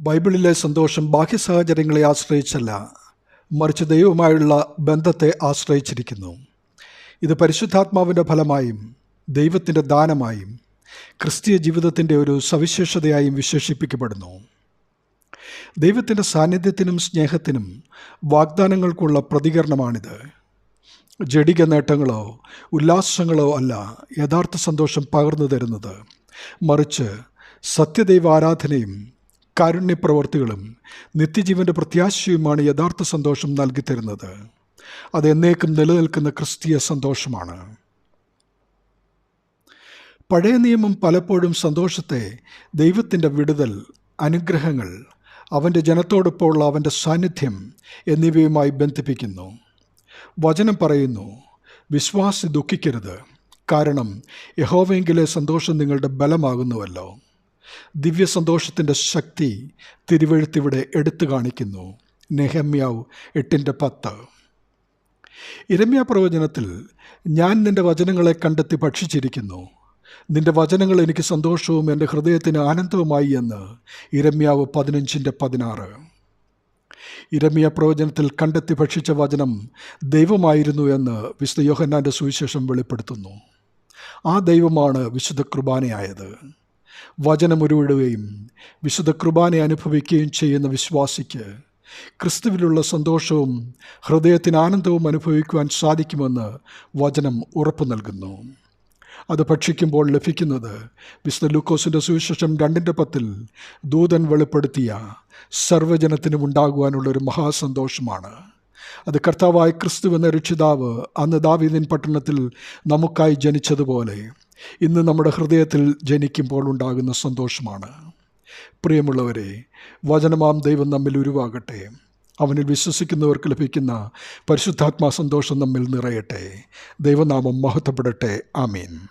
ബൈബിളിലെ സന്തോഷം ബാഹ്യ സാഹചര്യങ്ങളെ ആശ്രയിച്ചല്ല മറിച്ച് ദൈവവുമായുള്ള ബന്ധത്തെ ആശ്രയിച്ചിരിക്കുന്നു. ഇത് പരിശുദ്ധാത്മാവിന്റെ ഫലമായും ദൈവത്തിന്റെ ദാനമായും ക്രിസ്തീയ ജീവിതത്തിന്റെ ഒരു സവിശേഷതയായും വിശേഷിപ്പിക്കപ്പെടുന്നു. ദൈവത്തിന്റെ സാന്നിധ്യത്തിനും സ്നേഹത്തിനും വാഗ്ദാനങ്ങൾക്കുള്ള പ്രതികരണമാണിത്. ജഡിക നേട്ടങ്ങളോ ഉല്ലാസങ്ങളോ അല്ല യഥാർത്ഥ സന്തോഷം പകർന്നു തരുന്നത് മറിച്ച് സത്യദൈവ ആരാധനയും കാരുണ്യപ്രവർത്തികളും നിത്യജീവന്റെ പ്രത്യാശയുമാണ് യഥാർത്ഥ സന്തോഷം നൽകി തരുന്നത്. അത് എന്നേക്കും നിലനിൽക്കുന്ന ക്രിസ്തീയ സന്തോഷമാണ്. പഴയ നിയമം പലപ്പോഴും സന്തോഷത്തെ ദൈവത്തിന്റെ വിടുതൽ അനുഗ്രഹങ്ങൾ അവന്റെ ജനത്തോടൊപ്പമുള്ള അവന്റെ സാന്നിധ്യം എന്നിവയുമായി ബന്ധിപ്പിക്കുന്നു. വചനം പറയുന്നു വിശ്വാസി ദുഃഖിക്കരുത്. കാരണം യഹോവെങ്കിലെ സന്തോഷം നിങ്ങളുടെ ബലമാകുന്നുവല്ലോ. ദിവ്യ സന്തോഷത്തിന്റെ ശക്തി തിരുവഴുത്തിവിടെ എടുത്തു കാണിക്കുന്നു. നെഹമ്യാവ് എട്ടിന്റെ പത്ത്. ഇരമ്യ പ്രവചനത്തിൽ ഞാൻ നിന്റെ വചനങ്ങളെ കണ്ടെത്തി ഭക്ഷിച്ചിരിക്കുന്നു. നിന്റെ വചനങ്ങൾ എനിക്ക് സന്തോഷവും എന്റെ ഹൃദയത്തിന് ആനന്ദവുമായി എന്ന് ഇരമ്യാവ് പതിനഞ്ചിന്റെ പതിനാറ്. ഇരമ്യ പ്രവചനത്തിൽ കണ്ടെത്തി ഭക്ഷിച്ച വചനം ദൈവമായിരുന്നു എന്ന് വിശുദ്ധ യോഹന്നാന്റെ സുവിശേഷം വെളിപ്പെടുത്തുന്നു. ആ ദൈവമാണ് വിശുദ്ധ കുർബാനയായത്. വചനം ഉരുവിടുകയും വിശുദ്ധ കുർബാനെ അനുഭവിക്കുകയും ചെയ്യുന്ന വിശ്വാസിക്ക് ക്രിസ്തുവിലുള്ള സന്തോഷവും ഹൃദയത്തിന് ആനന്ദവും അനുഭവിക്കുവാൻ സാധിക്കുമെന്ന് വചനം ഉറപ്പു നൽകുന്നു. അത് ഭക്ഷിക്കുമ്പോൾ ലഭിക്കുന്നത് വിശുദ്ധ ലൂക്കോസിന്റെ സുവിശേഷം രണ്ടിന്റെ പത്തിൽ ദൂതൻ വെളിപ്പെടുത്തിയ സർവജനത്തിനും ഉണ്ടാകുവാനുള്ള ഒരു മഹാസന്തോഷമാണ്. അത് കർത്താവായ ക്രിസ്തു എന്ന രക്ഷിതാവ് അന്ന് ദാവീദിൻ പട്ടണത്തിൽ നമുക്കായി ജനിച്ചതുപോലെ ഇന്ന് നമ്മുടെ ഹൃദയത്തിൽ ജനിക്കുമ്പോൾ ഉണ്ടാകുന്ന സന്തോഷമാണ്. പ്രിയമുള്ളവരെ വചനമാം ദൈവം നമ്മിൽ ഉരുവാകട്ടെ. അവനിൽ വിശ്വസിക്കുന്നവർക്ക് ലഭിക്കുന്ന പരിശുദ്ധാത്മാ സന്തോഷം നമ്മിൽ നിറയട്ടെ. ദൈവനാമം മഹത്വപ്പെടട്ടെ. ആമീൻ.